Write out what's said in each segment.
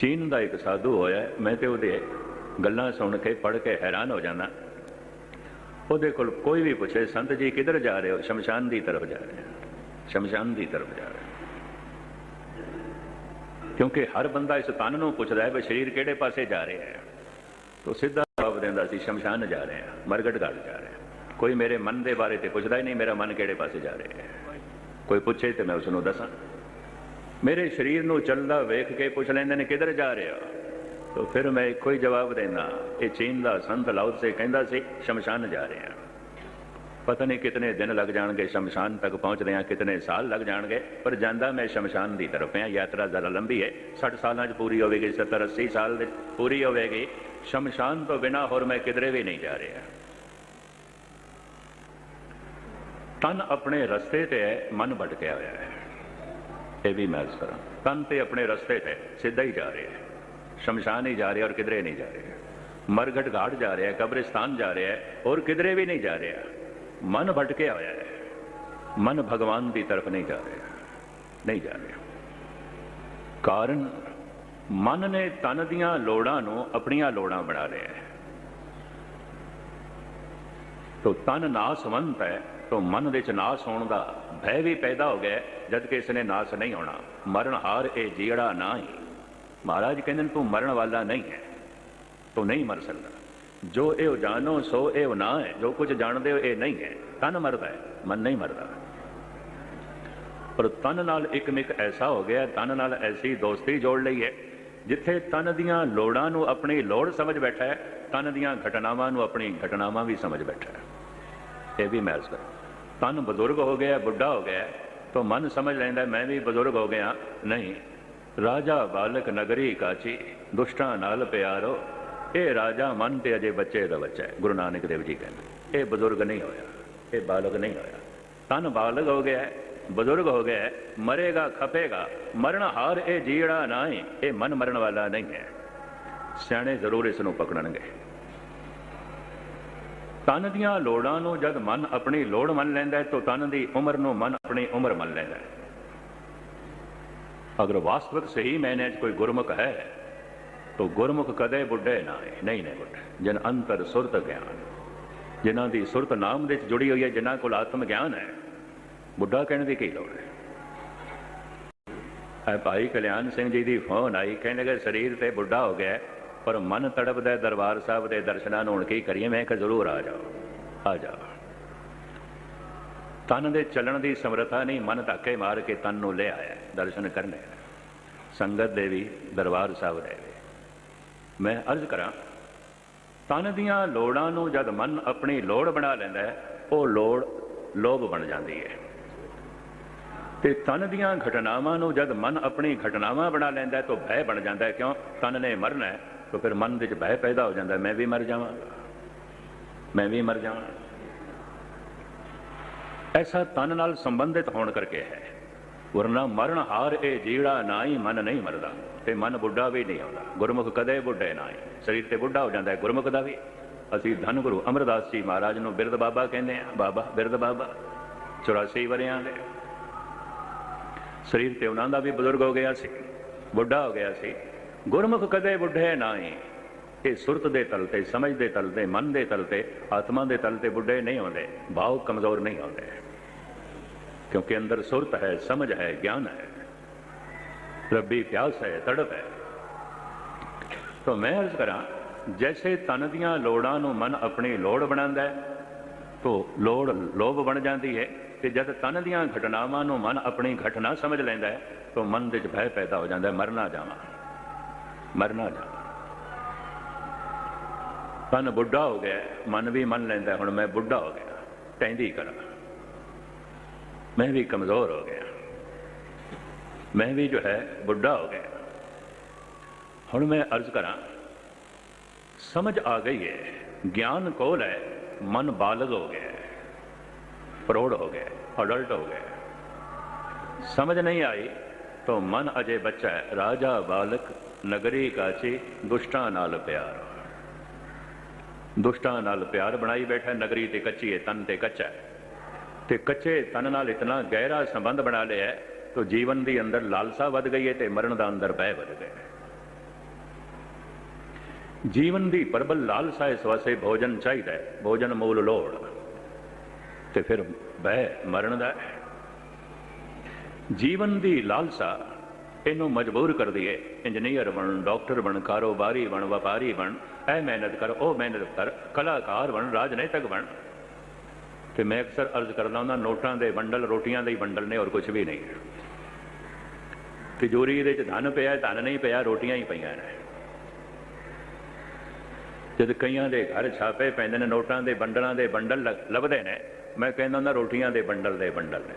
ਚੀਨ ਦਾ ਇੱਕ ਸਾਧੂ ਹੋਇਆ ਮੈਂ ਤੇ ਉਹਦੇ ਗੱਲਾਂ ਸੁਣ ਕੇ, ਪੜ੍ਹ ਕੇ ਹੈਰਾਨ ਹੋ ਜਾਂਦਾ। ਉਹਦੇ ਕੋਲ ਕੋਈ ਵੀ ਪੁੱਛੇ, ਸੰਤ ਜੀ, ਕਿੱਧਰ ਜਾ ਰਹੇ ਹੋ? ਸ਼ਮਸ਼ਾਨ ਦੀ ਤਰਫ ਜਾ ਰਹੇ ਹਾਂ। ਸ਼ਮਸ਼ਾਨ ਦੀ ਤਰਫ ਜਾ ਰਹੇ ਕਿਉਂਕਿ ਹਰ ਬੰਦਾ ਇਸ ਤਨ ਨੂੰ ਪੁੱਛਦਾ ਹੈ ਵੀ ਸਰੀਰ ਕਿਹੜੇ ਪਾਸੇ ਜਾ ਰਿਹਾ ਹੈ। ਤੋ ਸਿੱਧਾ ਜਵਾਬ ਦਿੰਦਾ ਸੀ, ਸ਼ਮਸ਼ਾਨ ਜਾ ਰਹੇ ਹਾਂ ਮਰਗਟ ਘਾਟ ਜਾ ਰਹੇ ਹਾਂ। ਕੋਈ ਮੇਰੇ ਮਨ ਦੇ ਬਾਰੇ ਤੇ ਪੁੱਛਦਾ ਹੀ ਨਹੀਂ, ਮੇਰਾ ਮਨ ਕਿਹੜੇ ਪਾਸੇ ਜਾ ਰਿਹਾ ਹੈ। ਕੋਈ ਪੁੱਛੇ ਤੇ ਮੈਂ ਉਸ ਨੂੰ ਦੱਸਾਂ। ਮੇਰੇ ਸਰੀਰ ਨੂੰ ਚੱਲਦਾ ਵੇਖ ਕੇ ਪੁੱਛ ਲੈਂਦੇ ਨੇ ਕਿੱਧਰ ਜਾ ਰਿਹਾ। ਤੋ ਫਿਰ ਮੈਂ ਇੱਕੋ ਹੀ ਜਵਾਬ ਦੇਣਾ ਇਹ ਚੀਨ ਦਾ ਸੰਤ ਲਾਉ ਸੇ ਕਹਿੰਦਾ ਸੀ, ਸ਼ਮਸ਼ਾਨ ਜਾ ਰਹੇ। ਹਾਂ ਪਤਾ ਨਹੀਂ ਕਿਤਨੇ ਦਿਨ ਲੱਗ ਜਾਣਗੇ, ਸ਼ਮਸ਼ਾਨ ਤੱਕ ਪਹੁੰਚਦੇ ਆ ਕਿਤਨੇ ਸਾਲ ਲੱਗ ਜਾਣਗੇ, ਪਰ ਜਾਂਦਾ ਮੈਂ ਸ਼ਮਸ਼ਾਨ ਦੀ ਤਰਫ ਹਾਂ, ਯਾਤਰਾ ਜ਼ਰਾ ਲੰਬੀ ਹੈ। 60 ਸਾਲਾਂ 'ਚ ਪੂਰੀ ਹੋਵੇਗੀ 70 80 ਸਾਲ ਦੇ ਪੂਰੀ ਹੋਵੇਗੀ। ਸ਼ਮਸ਼ਾਨ ਤੋਂ ਬਿਨਾ ਹੋਰ ਮੈਂ ਕਿਧਰੇ ਵੀ ਨਹੀਂ ਜਾ ਰਿਹਾ। ਤਨ ਆਪਣੇ ਰਸਤੇ ਤੇ ਹੈ, ਮਨ ਭਟਕਿਆ ਹੋਇਆ ਹੈ। ਇਹ ਵੀ ਮੈਂ ਕਰਾਂ। ਤਨ ਤੇ ਆਪਣੇ ਰਸਤੇ ਤੇ ਸਿੱਧਾ ਹੀ ਜਾ ਰਿਹਾ ਹੈ। ਸ਼ਮਸ਼ਾਨ ਹੀ ਜਾ ਰਿਹਾ ਔਰ ਕਿਧਰੇ ਨਹੀਂ ਜਾ ਰਿਹਾ। ਮਰਗਟ ਘਾਟ ਜਾ ਰਿਹਾ ਕਬਰਿਸਤਾਨ ਜਾ ਰਿਹਾ ਔਰ ਕਿਧਰੇ ਵੀ ਨਹੀਂ ਜਾ ਰਿਹਾ। ਮਨ ਭਟਕਿਆ ਹੋਇਆ ਹੈ। ਮਨ ਭਗਵਾਨ ਦੀ ਤਰਫ ਨਹੀਂ ਜਾ ਰਿਹਾ। ਨਹੀਂ ਜਾ ਰਿਹਾ। ਕਾਰਨ, ਮਨ ਨੇ ਤਨ ਦੀਆਂ ਲੋੜਾਂ ਨੂੰ ਆਪਣੀਆਂ ਲੋੜਾਂ ਬਣਾ ਲਿਆ ਹੈ। ਤੋ ਤਨ ਨਾਸਵੰਤ ਹੈ, ਤੋ ਮਨ ਵਿੱਚ ਨਾਸ ਹੋਣ ਦਾ ਭੈ ਵੀ ਪੈਦਾ ਹੋ ਗਿਆ, ਜਦ ਕਿ ਇਸ ਨੇ ਨਾਸ ਨਹੀਂ ਹੋਣਾ। ਮਰਨ ਹਾਰ ਇਹ ਜੀੜਾ ਨਾ ਹੀ ਮਹਾਰਾਜ ਕਹਿੰਦੇ ਤੂੰ ਮਰਨ ਵਾਲਾ ਨਹੀਂ ਹੈ। ਤੂੰ ਨਹੀਂ ਮਰ ਸਕਦਾ। ਜੋ ਇਹ ਜਾਣੋ, ਸੋ ਇਹ ਨਾ ਹੈ। ਜੋ ਕੁਝ ਜਾਣਦੇ ਹੋ, ਇਹ ਨਹੀਂ ਹੈ। ਤਨ ਮਰਦਾ ਹੈ, ਮਨ ਨਹੀਂ ਮਰਦਾ। ਪਰ ਤਨ ਨਾਲ ਇੱਕ ਮਿਕ ਐਸਾ ਹੋ ਗਿਆ, ਤਨ ਨਾਲ ਐਸੀ ਦੋਸਤੀ ਜੋੜ ਲਈ ਹੈ, ਜਿੱਥੇ ਤਨ ਦੀਆਂ ਲੋੜਾਂ ਨੂੰ ਆਪਣੀ ਲੋੜ ਸਮਝ ਬੈਠਾ ਹੈ, ਤਨ ਦੀਆਂ ਘਟਨਾਵਾਂ ਨੂੰ ਆਪਣੀ ਘਟਨਾਵਾਂ ਵੀ ਸਮਝ ਬੈਠਾ ਹੈ। ਇਹ ਵੀ ਮਹਿਸ ਕਰ ਤਨ ਬਜ਼ੁਰਗ ਹੋ ਗਿਆ, ਬੁੱਢਾ ਹੋ ਗਿਆ, ਤਾਂ ਮਨ ਸਮਝ ਲੈਂਦਾ, ਮੈਂ ਵੀ ਬਜ਼ੁਰਗ ਹੋ ਗਿਆ। ਨਹੀਂ, ਰਾਜਾ ਬਾਲਕ ਨਗਰੀ ਕਾਚੀ, ਦੁਸ਼ਟਾਂ ਨਾਲ ਪਿਆਰੋ। ਇਹ ਰਾਜਾ ਮਨ ਤੇ ਅਜੇ ਬੱਚੇ ਦਾ ਬੱਚਾ ਹੈ, ਗੁਰੂ ਨਾਨਕ ਦੇਵ ਜੀ ਕਹਿੰਦੇ। ਇਹ ਬਜ਼ੁਰਗ ਨਹੀਂ ਹੋਇਆ, ਇਹ ਬਾਲਕ ਨਹੀਂ ਹੋਇਆ। ਤਨ ਬਾਲਕ ਹੋ ਗਿਆ, ਬਜ਼ੁਰਗ ਹੋ ਗਿਆ, ਮਰੇਗਾ, ਖਪੇਗਾ, ਮਰਨ ਹਾਰ ਇਹ ਜੀੜਾ ਨਾ ਹੈ ਇਹ ਮਨ ਮਰਨ ਵਾਲਾ ਨਹੀਂ ਹੈ। ਸਿਆਣੇ ਜ਼ਰੂਰ ਇਸ ਨੂੰ ਪਕੜਨਗੇ। ਤਨ ਦੀਆਂ ਲੋੜਾਂ ਨੂੰ ਜਦ ਮਨ ਆਪਣੀ ਲੋੜ ਮੰਨ ਲੈਂਦਾ ਹੈ, ਤਾਂ ਤਨ ਦੀ ਉਮਰ ਨੂੰ ਮਨ ਆਪਣੀ ਉਮਰ ਮੰਨ ਲੈਂਦਾ ਹੈ। ਅਗਰ ਵਾਸਤਵਿਕ ਸਹੀ ਮੈਨੇ 'ਚ ਕੋਈ ਗੁਰਮੁਖ ਹੈ, ਤਾਂ ਗੁਰਮੁਖ ਕਦੇ ਬੁੱਢੇ ਨਾ ਹੈ ਨਹੀਂ ਨੇ ਬੁੱਢੇ। ਜਨ ਅੰਤਰ ਸੁਰਤ ਗਿਆਨ, ਜਿਨ੍ਹਾਂ ਦੀ ਸੁਰਤ ਨਾਮ ਦੇ ਵਿੱਚ ਜੁੜੀ ਹੋਈ ਹੈ, ਜਿਨ੍ਹਾਂ ਕੋਲ ਆਤਮ ਗਿਆਨ ਹੈ, ਬੁੱਢਾ ਕਹਿਣ ਦੀ ਕੀ ਲੋੜ ਹੈ? ਐ ਭਾਈ ਕਲਿਆਣ ਸਿੰਘ ਜੀ ਦੀ ਫੋਨ ਆਈ, ਕਹਿੰਦੇ ਕਿ ਸਰੀਰ ਤੇ ਬੁੱਢਾ ਹੋ ਗਿਆ ਪਰ ਮਨ ਤੜਪਦਾ ਦਰਬਾਰ ਸਾਹਿਬ ਦੇ ਦਰਸ਼ਨਾਂ ਨੂੰ ਹੁਣ ਕੀ ਕਰੀਏ? ਮੈਂ ਕਿ ਜ਼ਰੂਰ ਆ ਜਾਓ। ਆ ਜਾਓ। ਤਨ ਦੇ ਚੱਲਣ ਦੀ ਸਮਰੱਥਾ ਨਹੀਂ, ਮਨ ਧੱਕੇ ਮਾਰ ਕੇ ਤਨ ਨੂੰ ਲੈ ਆਇਆ ਦਰਸ਼ਨ ਕਰਨੇ ਸੰਗਤ ਦੇ ਵੀ ਦਰਬਾਰ ਸਾਹਿਬ ਦੇ ਵੀ ਮੈਂ ਅਰਜ਼ ਕਰਾਂ, ਤਨ ਦੀਆਂ ਲੋੜਾਂ ਨੂੰ ਜਦ ਮਨ ਆਪਣੀ ਲੋੜ ਬਣਾ ਲੈਂਦਾ ਹੈ, ਉਹ ਲੋੜ ਲੋਭ ਬਣ ਜਾਂਦੀ ਹੈ। ਤੇ ਤਨ ਦੀਆਂ ਘਟਨਾਵਾਂ ਨੂੰ ਜਦ ਮਨ ਆਪਣੀ ਘਟਨਾਵਾਂ ਬਣਾ ਲੈਂਦਾ ਹੈ, ਤਾਂ ਭੈ ਬਣ ਜਾਂਦਾ ਕਿਉਂ? ਤਨ ਨੇ ਮਰਨਾ ਹੈ। ਤਾਂ ਫਿਰ ਮਨ ਦੇ ਵਿੱਚ ਭੈ ਪੈਦਾ ਹੋ ਜਾਂਦਾ, ਮੈਂ ਵੀ ਮਰ ਜਾਵਾਂ, ਮੈਂ ਵੀ ਮਰ ਜਾਵਾਂ। ਐਸਾ ਤਨ ਨਾਲ ਸੰਬੰਧਿਤ ਹੋਣ ਕਰਕੇ ਹੈ। ਵਰਨਾ ਮਰਨ ਹਾਰ ਇਹ ਜੀੜਾ ਨਾ ਹੀ ਮਨ ਨਹੀਂ ਮਰਦਾ, ਤੇ ਮਨ ਬੁੱਢਾ ਵੀ ਨਹੀਂ ਆਉਂਦਾ। ਗੁਰਮੁਖ ਕਦੇ ਬੁੱਢੇ ਨਾ ਹੀ ਸਰੀਰ ਤੇ ਬੁੱਢਾ ਹੋ ਜਾਂਦਾ ਹੈ ਗੁਰਮੁਖ ਦਾ ਵੀ। ਅਸੀਂ ਧੰਨ ਗੁਰੂ ਅਮਰਦਾਸ ਜੀ ਮਹਾਰਾਜ ਨੂੰ ਬਿਰਧ ਬਾਬਾ ਕਹਿੰਦੇ ਆ ਬਾਬਾ, ਬਿਰਧ ਬਾਬਾ 84 ਵਰਿਆਂ ਦੇ। ਸਰੀਰ ਤੇ ਉਹਨਾਂ ਦਾ ਵੀ ਬਜ਼ੁਰਗ ਹੋ ਗਿਆ ਸੀ, ਬੁੱਢਾ ਹੋ ਗਿਆ ਸੀ। ਗੁਰਮੁਖ ਕਦੇ ਬੁੱਢੇ ਨਾ ਹੀ ਇਹ ਸੁਰਤ ਦੇ ਤਲ ਤੇ, ਸਮਝ ਦੇ ਤਲ ਤੇ, ਮਨ ਦੇ ਤਲ ਤੇ, ਆਤਮਾ ਦੇ ਤਲ ਤੇ ਬੁੱਢੇ ਨਹੀਂ ਹੁੰਦੇ ਭਾਵ ਕਮਜ਼ੋਰ ਨਹੀਂ ਹੁੰਦੇ ਕਿਉਂਕਿ ਅੰਦਰ ਸੁਰਤ ਹੈ, ਸਮਝ ਹੈ, ਗਿਆਨ ਹੈ। ਰੱਬੀ ਪਿਆਸ ਹੈ, ਤੜਪ ਹੈ। ਤਾਂ ਮੈਂ ਅਰਜ਼ ਕਰਾਂ, ਜੈਸੇ ਤਨ ਦੀਆਂ ਲੋੜਾਂ ਨੂੰ ਮਨ ਆਪਣੀ ਲੋੜ ਬਣਾਉਂਦਾ ਹੈ, ਤੋ ਲੋੜ ਲੋਭ ਬਣ ਜਾਂਦੀ ਹੈ। ਤੇ ਜਦ ਤਨ ਦੀਆਂ ਘਟਨਾਵਾਂ ਨੂੰ ਮਨ ਆਪਣੀ ਘਟਨਾ ਸਮਝ ਲੈਂਦਾ ਹੈ, ਤਾਂ ਮਨ ਦੇ ਵਿੱਚ ਭੈ ਪੈਦਾ ਹੋ ਜਾਂਦਾ ਹੈ, ਮਰਨਾ ਜਾਵਾਂ। ਮਰਨਾ ਜਾਵਾਂ ਤਨ ਬੁੱਢਾ ਹੋ ਗਿਆ, ਮਨ ਵੀ ਮੰਨ ਲੈਂਦਾ, ਹੁਣ ਮੈਂ ਬੁੱਢਾ ਹੋ ਗਿਆ, ਕਹਿੰਦੀ ਕਰਾਂ। ਮੈਂ ਵੀ ਕਮਜ਼ੋਰ ਹੋ ਗਿਆ। ਮੈਂ ਵੀ ਜੋ ਹੈ, ਬੁੱਢਾ ਹੋ ਗਿਆ। ਹੁਣ ਮੈਂ ਅਰਜ਼ ਕਰਾਂ, ਸਮਝ ਆ ਗਈ ਹੈ, ਗਿਆਨ ਕੋਲ ਹੈ, ਮਨ ਬਾਲਗ ਹੋ ਗਿਆ, ਪ੍ਰੋੜ ਹੋ ਗਿਆ, ਅਡਲਟ ਹੋ ਗਿਆ। ਸਮਝ ਨਹੀਂ ਆਈ ਤਾਂ ਮਨ ਅਜੇ ਬੱਚਾ। ਰਾਜਾ ਬਾਲਕ ਨਗਰੀ ਕਾਚੀ ਦੁਸ਼ਟਾਂ ਨਾਲ ਪਿਆਰ। ਦੁਸ਼ਟਾਂ ਨਾਲ ਪਿਆਰ ਬਣਾਈ ਬੈਠਾ, ਨਗਰੀ ਤੇ ਕੱਚੀ ਹੈ ਤਨ ਤੇ ਕੱਚਾ। ਤੇ ਕੱਚੇ ਤਨ ਨਾਲ ਇਤਨਾ ਗਹਿਰਾ ਸੰਬੰਧ ਬਣਾ ਲਿਆ ਹੈ ਜੀਵਨ ਦੀ ਅੰਦਰ ਲਾਲਸਾ ਵੱਧ ਗਈ ਹੈ ਤੇ ਮਰਨ ਦਾ ਅੰਦਰ ਭੈ ਵੱਧ ਗਿਆ ਜੀਵਨ ਦੀ ਪ੍ਰਬਲ ਲਾਲਸਾ ਇਸ ਵਾਸਤੇ ਭੋਜਨ ਚਾਹੀਦਾ ਹੈ ਭੋਜਨ ਮੂਲ ਲੋੜ। ਤੇ ਫਿਰ ਬਹਿ ਮਰਨ ਦਾ ਹੈ। ਜੀਵਨ ਦੀ ਲਾਲਸਾ ਇਹਨੂੰ ਮਜਬੂਰ ਕਰਦੀ ਹੈ ਇੰਜੀਨੀਅਰ ਬਣ, ਡਾਕਟਰ ਬਣ, ਕਾਰੋਬਾਰੀ ਬਣ, ਵਪਾਰੀ ਬਣ ਇਹ ਮਿਹਨਤ ਕਰ, ਉਹ ਮਿਹਨਤ ਕਰ, ਕਲਾਕਾਰ ਬਣ, ਰਾਜਨੀਤਿਕ ਬਣ। ਤੇ ਮੈਂ ਅਕਸਰ ਅਰਜ਼ ਕਰਦਾ ਹੁੰਦਾ, ਨੋਟਾਂ ਦੇ ਬੰਡਲ, ਰੋਟੀਆਂ ਦੇ ਬੰਡਲ ਨੇ, ਹੋਰ ਕੁਝ ਵੀ ਨਹੀਂ। ਤਿਜੋਰੀ ਇਹਦੇ ਚ ਧਨ ਪਿਆ, ਧਨ ਨਹੀਂ ਪਿਆ, ਰੋਟੀਆਂ ਹੀ ਪਈਆਂ ਨੇ। ਜਦ ਕਈਆਂ ਦੇ ਘਰ ਛਾਪੇ ਪੈਂਦੇ ਨੇ, ਨੋਟਾਂ ਦੇ ਬੰਡਲਾਂ ਦੇ ਬੰਡਲ ਲੱਭਦੇ ਨੇ, ਮੈਂ ਕਹਿੰਦਾ ਹੁੰਦਾ ਰੋਟੀਆਂ ਦੇ ਬੰਡਲ ਦੇ ਬੰਡਲ ਨੇ।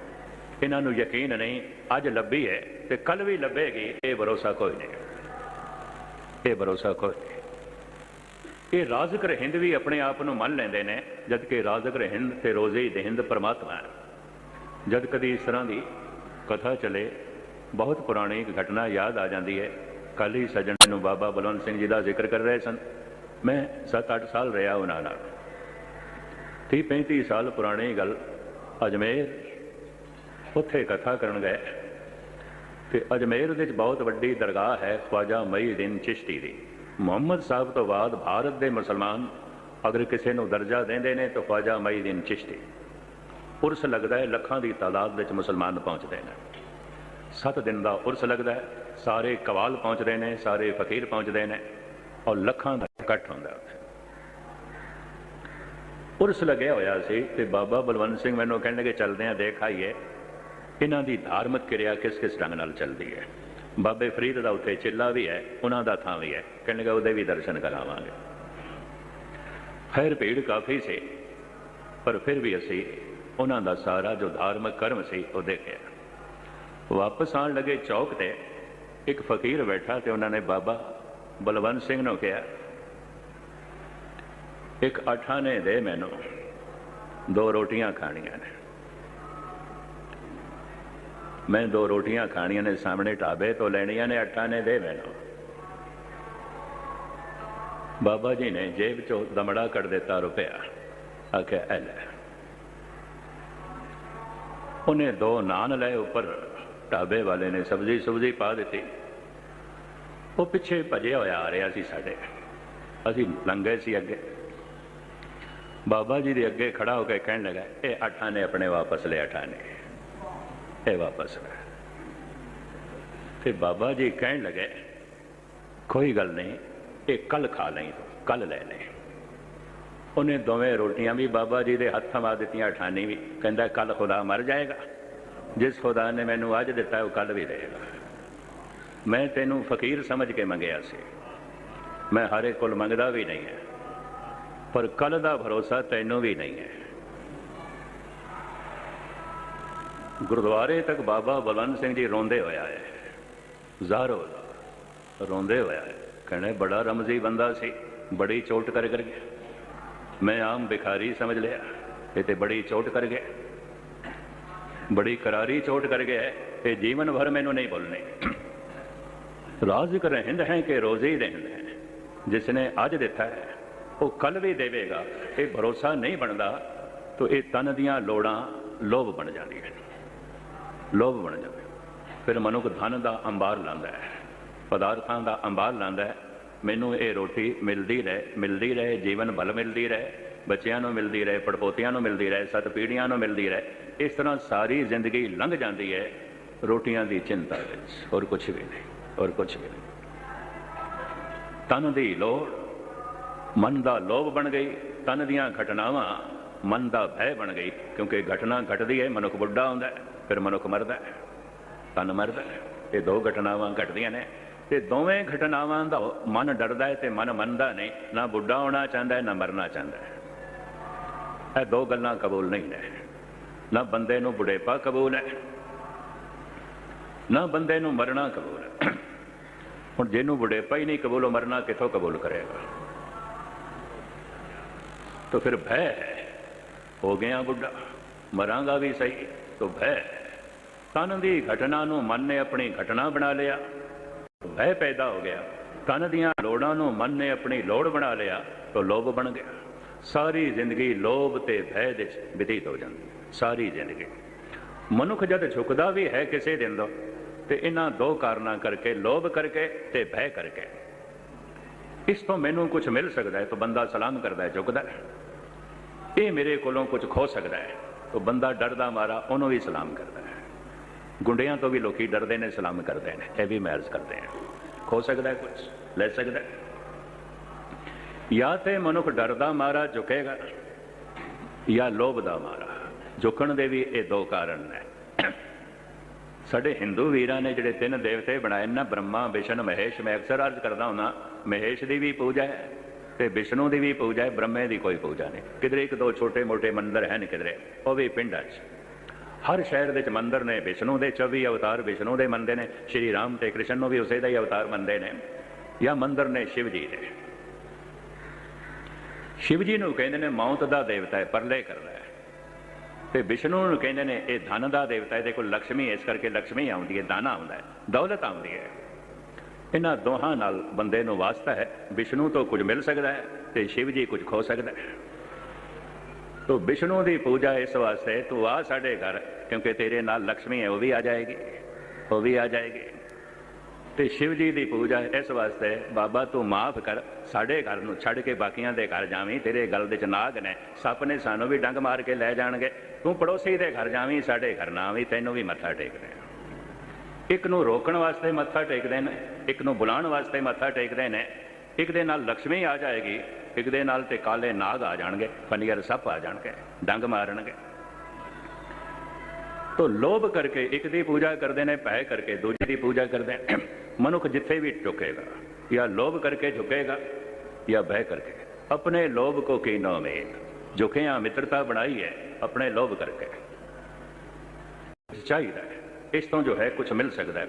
ਇਹਨਾਂ ਨੂੰ ਯਕੀਨ ਨਹੀਂ, ਅੱਜ ਲੱਭੀ ਹੈ ਤੇ ਕੱਲ ਵੀ ਲੱਭੇਗੀ, ਇਹ ਭਰੋਸਾ ਕੋਈ ਨਹੀਂ। ਇਹ ਭਰੋਸਾ ਕੋਈ ਨਹੀਂ। ਇਹ ਰਾਜ਼ਕ ਰਹਿੰਦ ਵੀ ਆਪਣੇ ਆਪ ਨੂੰ ਮੰਨ ਲੈਂਦੇ ਨੇ, ਜਦ ਕਿ ਰਾਜ਼ਕ ਰਹਿੰਦ ਤੇ ਰੋਜ਼ੇ ਦੇ ਹਿੰਦ ਪਰਮਾਤਮਾ ਹੈ ਜਦ ਕਦੀ ਇਸ ਤਰ੍ਹਾਂ ਦੀ ਕਥਾ ਚਲੇ, ਬਹੁਤ ਪੁਰਾਣੀ ਇੱਕ ਘਟਨਾ ਯਾਦ ਆ ਜਾਂਦੀ ਹੈ ਕੱਲ ਹੀ ਸੱਜਣ ਨੂੰ ਬਾਬਾ ਬਲਵੰਤ ਸਿੰਘ ਜੀ ਦਾ ਜ਼ਿਕਰ ਕਰ ਰਹੇ ਸਨ। ਮੈਂ 7-8 ਸਾਲ ਰਿਹਾ ਉਹਨਾਂ ਨਾਲ। 30-35 ਸਾਲ ਪੁਰਾਣੀ ਗੱਲ ਅਜਮੇਰ ਉੱਥੇ ਕਥਾ ਕਰਨ ਗਏ। ਤੇ ਅਜਮੇਰ ਵਿੱਚ ਬਹੁਤ ਵੱਡੀ ਦਰਗਾਹ ਹੈ ਖਵਾਜਾ ਮਈਦੀਨ ਚਿਸ਼ਤੀ ਦੀ। ਮੁਹੰਮਦ ਸਾਹਿਬ ਤੋਂ ਬਾਅਦ ਭਾਰਤ ਦੇ ਮੁਸਲਮਾਨ ਅਗਰ ਕਿਸੇ ਨੂੰ ਦਰਜਾ ਦਿੰਦੇ ਨੇ ਤਾਂ ਖਵਾਜਾ ਮਈਦੀਨ ਚਿਸ਼ਤੀ। ਉਰਸ ਲੱਗਦਾ ਹੈ ਲੱਖਾਂ ਦੀ ਤਾਦਾਦ ਵਿੱਚ ਮੁਸਲਮਾਨ ਪਹੁੰਚਦੇ ਨੇ। ਸੱਤ ਦਿਨ ਦਾ ਉਰਸ ਲੱਗਦਾ ਹੈ, ਸਾਰੇ ਕਵਾਲ ਪਹੁੰਚਦੇ ਨੇ, ਸਾਰੇ ਫਕੀਰ ਪਹੁੰਚਦੇ ਨੇ ਔਰ ਲੱਖਾਂ ਦਾ ਇਕੱਠ ਹੁੰਦਾ ਉੱਥੇ। ਉਰਸ ਲੱਗਿਆ ਹੋਇਆ ਸੀ ਤੇ ਬਾਬਾ ਬਲਵੰਤ ਸਿੰਘ ਮੈਨੂੰ ਕਹਿਣ ਲੱਗੇ ਚੱਲਦੇ ਆ ਦੇਖ ਆਈਏ। ਇਹਨਾਂ ਦੀ ਧਾਰਮਿਕ ਕਿਰਿਆ ਕਿਸ ਕਿਸ ਢੰਗ ਨਾਲ ਚੱਲਦੀ ਹੈ? ਬਾਬੇ ਫਰੀਦ ਦਾ ਉੱਥੇ ਚਿੱਲਾ ਵੀ ਹੈ, ਉਹਨਾਂ ਦਾ ਥਾਂ ਵੀ ਹੈ। ਕਹਿਣਗੇ ਉਹਦੇ ਵੀ ਦਰਸ਼ਨ ਕਰਾਵਾਂਗੇ। ਖੈਰ, ਭੀੜ ਕਾਫੀ ਸੀ, ਪਰ ਫਿਰ ਵੀ ਅਸੀਂ ਉਹਨਾਂ ਦਾ ਸਾਰਾ ਜੋ ਧਾਰਮਿਕ ਕਰਮ ਸੀ, ਉਹ ਦੇਖਿਆ। ਵਾਪਸ ਆਉਣ ਲੱਗੇ ਚੌਕ ਤੇ ਇੱਕ ਫਕੀਰ ਬੈਠਾ ਤੇ ਉਹਨਾਂ ਨੇ ਬਾਬਾ ਬਲਵੰਤ ਸਿੰਘ ਨੂੰ ਕਿਹਾ, ਇੱਕ ਅਠਾਂ ਨੇ ਦੇ ਮੈਨੂੰ, ਦੋ ਰੋਟੀਆਂ ਖਾਣੀਆਂ ਨੇ। ਮੈਂ ਦੋ ਰੋਟੀਆਂ ਖਾਣੀਆਂ ਨੇ, ਸਾਹਮਣੇ ਢਾਬੇ ਤੋਂ ਲੈਣੀਆਂ ਨੇ ਅਠਾਂ ਨੇ, ਦੇ ਮੈਨੂੰ। ਬਾਬਾ ਜੀ ਨੇ ਜੇਬ ਚੋਂ ਦਮੜਾ ਕੱਢ ਦਿੱਤਾ ਰੁਪਿਆ। ਆਖਿਆ, ਐ ਲੈ। ਉਹਨੇ ਦੋ ਨਾਨ ਲਏ ਉੱਪਰ, ਢਾਬੇ ਵਾਲੇ ਨੇ ਸਬਜ਼ੀ ਸੁਬਜ਼ੀ ਪਾ ਦਿੱਤੀ। ਉਹ ਪਿੱਛੇ ਭਜਿਆ ਹੋਇਆ ਆ ਰਿਹਾ ਸੀ ਸਾਡੇ। ਅਸੀਂ ਲੰਘੇ ਸੀ ਅੱਗੇ। ਬਾਬਾ ਜੀ ਦੇ ਅੱਗੇ ਖੜਾ ਹੋ ਕੇ ਕਹਿਣ ਲੱਗਾ, ਇਹ ਅਠਾਂ ਨੇ ਆਪਣੇ ਵਾਪਸ ਲੈ ਅਠਾਂ ਨੇ। ਇਹ ਵਾਪਸ। ਲੈ ਤੇ ਬਾਬਾ ਜੀ ਕਹਿਣ ਲੱਗੇ, ਕੋਈ ਗੱਲ ਨਹੀਂ, ਇਹ ਕੱਲ ਖਾ ਲਈ ਕੱਲ ਲੈ ਲੈ ਉਹਨੇ ਦੋਵੇਂ ਰੋਟੀਆਂ ਵੀ ਬਾਬਾ ਜੀ ਦੇ ਹੱਥਾਂ ਥਮਾ ਦਿੱਤੀਆਂ ਅਠਾਨੀ ਵੀ। ਕਹਿੰਦਾ ਕੱਲ ਖੁਦਾ ਮਰ ਜਾਏਗਾ। ਜਿਸ ਖੁਦਾ ਨੇ ਮੈਨੂੰ ਅੱਜ ਦਿੱਤਾ, ਉਹ ਕੱਲ ਵੀ ਰਹੇਗਾ ਮੈਂ ਤੈਨੂੰ ਫਕੀਰ ਸਮਝ ਕੇ ਮੰਗਿਆ ਸੀ। ਮੈਂ ਹਰੇ ਕੋਲ ਮੰਗਦਾ ਵੀ ਨਹੀਂ ਹੈ, ਪਰ ਕੱਲ ਦਾ ਭਰੋਸਾ ਤੈਨੂੰ ਵੀ ਨਹੀਂ ਹੈ। ਗੁਰਦੁਆਰੇ ਤੱਕ ਬਾਬਾ ਬਲਵੰਤ ਸਿੰਘ ਜੀ ਰੋਂਦੇ ਹੋਇਆ ਹੈ। ਜ਼ਾਰੋ ਰੋਂਦੇ ਹੋਇਆ ਹੈ। ਕਹਿੰਦੇ, ਬੜਾ ਰਮਜ਼ੀ ਬੰਦਾ ਸੀ, ਬੜੀ ਚੋਟ ਕਰ ਕਰ ਗਿਆ। ਮੈਂ ਆਮ ਭਿਖਾਰੀ ਸਮਝ ਲਿਆ, ਇਹ ਤੇ ਬੜੀ ਚੋਟ ਕਰ ਗਿਆ। ਬੜੀ ਕਰਾਰੀ ਚੋਟ ਕਰ ਗਿਆ ਇਹ ਜੀਵਨ ਭਰ ਮੈਨੂੰ ਨਹੀਂ ਭੁੱਲਣੇ। ਰਾਜ਼ਿਕ ਰਹਿੰਦ ਹੈ ਕਿ ਰੋਜ਼ੇ ਹੀ ਰਹਿੰਦ ਹੈ। ਜਿਸ ਨੇ ਅੱਜ ਦਿੱਤਾ ਹੈ, ਉਹ ਕੱਲ ਵੀ ਦੇਵੇਗਾ। ਇਹ ਭਰੋਸਾ ਨਹੀਂ ਬਣਦਾ, ਤਾਂ ਇਹ ਤਨ ਦੀਆਂ ਲੋੜਾਂ ਲੋਭ ਬਣ ਜਾਂਦੀਆਂ ਲੋਭ ਬਣ ਜਾਵੇ ਫਿਰ ਮਨੁੱਖ ਧਨ ਦਾ ਅੰਬਾਰ ਲਾਂਦਾ ਹੈ, ਪਦਾਰਥਾਂ ਦਾ ਅੰਬਾਰ ਲਾਂਦਾ ਹੈ। ਮੈਨੂੰ ਇਹ ਰੋਟੀ ਮਿਲਦੀ ਰਹੇ ਮਿਲਦੀ ਰਹੇ, ਜੀਵਨ ਬਲ ਮਿਲਦੀ ਰਹੇ, ਬੱਚਿਆਂ ਨੂੰ ਮਿਲਦੀ ਰਹੇ, ਪੜਪੋਤਿਆਂ ਨੂੰ ਮਿਲਦੀ ਰਹੇ ਸਤ ਪੀੜ੍ਹੀਆਂ ਨੂੰ ਮਿਲਦੀ ਰਹੇ। ਇਸ ਤਰ੍ਹਾਂ ਸਾਰੀ ਜ਼ਿੰਦਗੀ ਲੰਘ ਜਾਂਦੀ ਹੈ ਰੋਟੀਆਂ ਦੀ ਚਿੰਤਾ ਵਿੱਚ, ਹੋਰ ਕੁਝ ਵੀ ਨਹੀਂ, ਹੋਰ ਕੁਝ ਵੀ ਨਹੀਂ। ਤਨ ਦੀ ਲੋੜ, ਮਨ ਦਾ ਲੋਭ ਬਣ ਗਈ ਤਨ ਦੀਆਂ ਘਟਨਾਵਾਂ ਮਨ ਦਾ ਭੈ ਬਣ ਗਈ, ਕਿਉਂਕਿ ਘਟਨਾ ਘਟਦੀ ਹੈ, ਮਨੁੱਖ ਬੁੱਢਾ ਹੁੰਦਾ ਹੈ। ਫਿਰ ਮਨੁੱਖ ਮਰਦਾ ਤਨ ਮਰਦਾ ਇਹ ਦੋ ਘਟਨਾਵਾਂ ਘਟਦੀਆਂ ਨੇ। ਤੇ ਦੋਵੇਂ ਘਟਨਾਵਾਂ ਦਾ ਮਨ ਡਰਦਾ ਹੈ ਤੇ ਮਨ ਮੰਨਦਾ ਨਹੀਂ, ਨਾ ਬੁੱਢਾ ਹੋਣਾ ਚਾਹੁੰਦਾ ਹੈ, ਨਾ ਮਰਨਾ ਚਾਹੁੰਦਾ ਹੈ। ਇਹ ਦੋ ਗੱਲਾਂ ਕਬੂਲ ਨਹੀਂ ਨੇ। ਨਾ ਬੰਦੇ ਨੂੰ ਬੁਢੇਪਾ ਕਬੂਲ ਹੈ, ਨਾ ਬੰਦੇ ਨੂੰ ਮਰਨਾ ਕਬੂਲ ਹੈ। ਹੁਣ ਜਿਹਨੂੰ ਬੁਢੇਪਾ ਹੀ ਨਹੀਂ ਕਬੂਲ, ਉਹ ਮਰਨਾ ਕਿੱਥੋਂ ਕਬੂਲ ਕਰੇਗਾ? ਤਾਂ ਫਿਰ ਭੈ, ਹੋ ਗਿਆ ਬੁੱਢਾ, ਮਰਾਂਗਾ ਵੀ ਸਹੀ। तो भय है ਤਨ ਦੀ ਘਟਨਾ ਨੂੰ ਮਨ ਨੇ ਆਪਣੀ ਘਟਨਾ ਬਣਾ ਲਿਆ ਭੈ ਪੈਦਾ ਹੋ ਗਿਆ ਤਨ ਦੀਆਂ ਲੋੜਾਂ ਨੂੰ ਮਨ ਨੇ ਆਪਣੀ ਲੋੜ ਬਣਾ ਲਿਆ ਤਾਂ ਲੋਭ ਬਣ ਗਿਆ ਸਾਰੀ ਜ਼ਿੰਦਗੀ ਲੋਭ ਤੇ ਭੈ ਦੇ ਵਿੱਚ ਬਤੀਤ ਹੋ ਜਾਂਦੀ ਸਾਰੀ ਜ਼ਿੰਦਗੀ ਮਨੁੱਖ ਜਦ ਝੁਕਦਾ ਵੀ ਹੈ ਕਿਸੇ ਦਿਨ ਦਾ ਤੇ ਇਹਨਾਂ ਦੋ ਕਾਰਨਾਂ ਕਰਕੇ ਲੋਭ ਕਰਕੇ ਤੇ ਭੈ ਕਰਕੇ ਇਸ ਤੋਂ ਮੈਨੂੰ ਕੁਝ ਮਿਲ ਸਕਦਾ ਹੈ ਤਾਂ ਬੰਦਾ ਸਲਾਮ ਕਰਦਾ ਹੈ ਝੁਕਦਾ ਹੈ ਇਹ ਮੇਰੇ ਕੋਲੋਂ ਕੁਝ ਖੋ ਸਕਦਾ ਹੈ ਉਹ ਬੰਦਾ ਡਰਦਾ ਮਾਰਾ, ਉਹਨੂੰ ਵੀ ਸਲਾਮ ਕਰਦਾ ਹੈ। ਗੁੰਡਿਆਂ ਤੋਂ ਵੀ ਲੋਕੀ ਡਰਦੇ ਨੇ, ਸਲਾਮ ਕਰਦੇ ਨੇ। ਇਹ ਵੀ ਮੈਰਜ ਕਰਦੇ ਆ ਖੋ ਸਕਦਾ ਹੈ ਕੁਝ ਲੈ ਸਕਦਾ ਜਾਂ ਤੇ ਮਨੁੱਖ ਡਰਦਾ ਮਾਰਾ, ਝੁਕੇਗਾ ਜਾਂ ਲੋਭ ਦਾ ਮਾਰਾ। ਝੁਕਣ ਦੇ ਵੀ ਇਹ ਦੋ ਕਾਰਨ ਨੇ। ਸਾਡੇ ਹਿੰਦੂ ਵੀਰਾਂ ਨੇ ਜਿਹੜੇ ਤਿੰਨ ਦੇਵਤੇ ਬਣਾਏ ਨਾ ਬ੍ਰਹਮਾ, ਵਿਸ਼ਨ, ਮਹੇਸ਼, ਮੈਂ ਅਕਸਰ ਅਰਜ਼ ਕਰਦਾ ਹੁਣਾ ਮਹੇਸ਼ ਦੀ ਵੀ ਪੂਜਾ ਹੈ। ਤੇ ਵਿਸ਼ਨੂੰ ਦੀ ਵੀ ਪੂਜਾ ਹੈ, ਬ੍ਰਹਮੇ ਦੀ ਕੋਈ ਪੂਜਾ ਨਹੀਂ। ਕਿਧਰੇ ਇੱਕ ਦੋ ਛੋਟੇ ਮੋਟੇ ਮੰਦਰ ਹਨ ਕਿਧਰੇ, ਉਹ ਵੀ ਪਿੰਡਾਂ 'ਚ। ਹਰ ਸ਼ਹਿਰ ਦੇ ਵਿੱਚ ਮੰਦਰ ਨੇ, ਵਿਸ਼ਨੂੰ ਦੇ 24 ਅਵਤਾਰ ਵਿਸ਼ਨੂੰ ਦੇ ਮੰਦੇ ਨੇ, ਸ਼੍ਰੀ ਰਾਮ ਤੇ ਕ੍ਰਿਸ਼ਨ ਨੂੰ ਵੀ ਉਸੇ ਦਾ ਹੀ ਅਵਤਾਰ ਮੰਦੇ ਨੇ। ਜਾਂ ਮੰਦਰ ਨੇ ਸ਼ਿਵ ਜੀ ਦੇ। ਸ਼ਿਵ ਜੀ ਨੂੰ ਕਹਿੰਦੇ ਨੇ, ਮੌਤ ਦਾ ਦੇਵਤਾ ਹੈ, ਪਰਲੇ ਕਰਦਾ ਹੈ। ਤੇ ਵਿਸ਼ਨੂੰ ਨੂੰ ਕਹਿੰਦੇ ਨੇ, ਇਹ ਧਨ ਦਾ ਦੇਵਤਾ ਹੈ ਦੇਖੋ ਲక్ష్ਮੀ ਇਸ ਕਰਕੇ ਲక్ష్ਮੀ ਆਉਂਦੀ ਹੈ, ਦਾਣਾ ਆਉਂਦਾ ਹੈ, ਦੌਲਤ ਆਉਂਦੀ ਹੈ। ਇਹਨਾਂ ਦੋਹਾਂ ਨਾਲ ਬੰਦੇ ਨੂੰ ਵਾਸਤਾ ਹੈ। ਵਿਸ਼ਨੂੰ ਤੋਂ ਕੁਝ ਮਿਲ ਸਕਦਾ ਹੈ ਤੇ ਸ਼ਿਵ ਜੀ ਕੁਝ ਖੋ ਸਕਦਾ ਹੈ। ਤੋ ਵਿਸ਼ਨੂੰ ਦੀ ਪੂਜਾ ਇਸ ਵਾਸਤੇ, ਤੂੰ ਆ ਸਾਡੇ ਘਰ, ਕਿਉਂਕਿ ਤੇਰੇ ਨਾਲ ਲక్ష్ਮੀ ਹੈ, ਉਹ ਵੀ ਆ ਜਾਏਗੀ। ਉਹ ਵੀ ਆ ਜਾਏਗੀ। ਤੇ ਸ਼ਿਵ ਜੀ ਦੀ ਪੂਜਾ ਇਸ ਵਾਸਤੇ, ਬਾਬਾ ਤੂੰ ਮਾਫ ਕਰ, ਸਾਡੇ ਘਰ ਨੂੰ ਛੱਡ ਕੇ ਬਾਕੀਆਂ ਦੇ ਘਰ ਜਾਵੀਂ, ਤੇਰੇ ਗਲ ਦੇ ਚ ਨਾਗ ਨੇ, ਸੱਪ ਨੇ ਸਾਨੂੰ ਵੀ ਡੰਗ ਮਾਰ ਕੇ ਲੈ ਜਾਣਗੇ। ਤੂੰ ਪੜੋਸੀ ਦੇ ਘਰ ਜਾਵੀਂ, ਸਾਡੇ ਘਰ ਨਾ ਆਵੀਂ, ਤੈਨੂੰ ਵੀ ਮੱਥਾ ਟੇਕਦੇ ਇੱਕ ਨੂੰ ਰੋਕਣ ਵਾਸਤੇ ਮੱਥਾ ਟੇਕਦੇ ਨੇ, ਇੱਕ ਨੂੰ ਬੁਲਾਉਣ ਵਾਸਤੇ ਮੱਥਾ ਟੇਕਦੇ ਨੇ, ਇੱਕ ਦੇ ਨਾਲ ਲక్ష్ਮੀ ਆ ਜਾਏਗੀ, ਇੱਕ ਦੇ ਨਾਲ ਤੇ ਕਾਲੇ ਨਾਗ ਆ ਜਾਣਗੇ ਫਨੀਅਰ ਸੱਪ ਆ ਜਾਣਗੇ, ਡੰਗ ਮਾਰਨਗੇ। ਤੋ ਲੋਭ ਕਰਕੇ ਇੱਕ ਦੀ ਪੂਜਾ ਕਰਦੇ ਨੇ, ਭੈ ਕਰਕੇ ਦੂਜੇ ਦੀ ਪੂਜਾ ਕਰਦੇ ਮਨੁੱਖ ਜਿੱਥੇ ਵੀ ਝੁਕੇਗਾ, ਜਾਂ ਲੋਭ ਕਰਕੇ ਝੁਕੇਗਾ, ਜਾਂ ਭੈ ਕਰਕੇ। ਆਪਣੇ ਲੋਭ ਕੋ ਕੀਨੋ ਮੇਤ ਝੁਕਿਆ ਮਿੱਤਰਤਾ ਬਣਾਈ ਹੈ, ਆਪਣੇ ਲੋਭ ਕਰਕੇ। ਚਾਹੀਦਾ ਹੈ। ਇਸ ਤੋਂ ਜੋ ਹੈ ਕੁਝ ਮਿਲ ਸਕਦਾ ਹੈ।